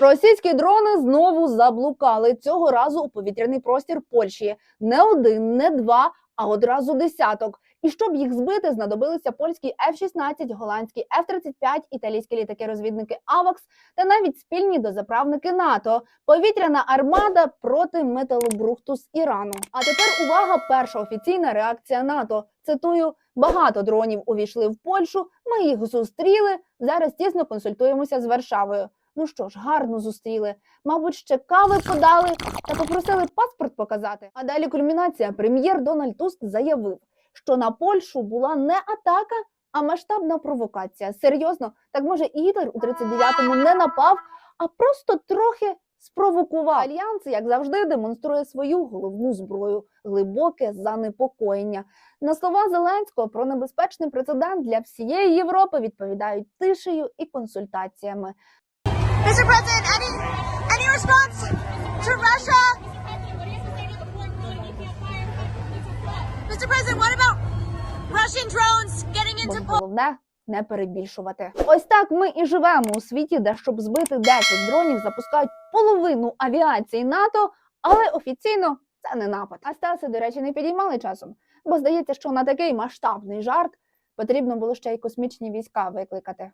Російські дрони знову заблукали цього разу у повітряний простір Польщі. Не один, не два, а одразу десяток. І щоб їх збити, знадобилися польські F-16, голландські F-35, італійські літаки-розвідники АВАКС та навіть спільні дозаправники НАТО. Повітряна армада проти металобрухту з Ірану. А тепер увага, перша офіційна реакція НАТО. Цитую: багато дронів увійшли в Польщу. Ми їх зустріли. Зараз тісно консультуємося з Варшавою. Ну що ж, гарно зустріли. Мабуть, ще кави подали та попросили паспорт показати. А далі кульмінація. Прем'єр Дональд Туск заявив, що на Польщу була не атака, а масштабна провокація. Серйозно, так може і Гітлер у 39-му не напав, а просто трохи спровокував. Альянс, як завжди, демонструє свою головну зброю глибоке занепокоєння. На слова Зеленського про небезпечний прецедент для всієї Європи відповідають тишею і консультаціями. Mr. President, any any response to Russia? Mr. President, what about Russian drones getting into головне не перебільшувати. Ось так ми і живемо у світі, де щоб збити 10 дронів, запускають половину авіації НАТО, але офіційно це не напад. А Стаси, до речі, не підіймали часом, бо здається, що на такий масштабний жарт потрібно було ще й космічні війська викликати.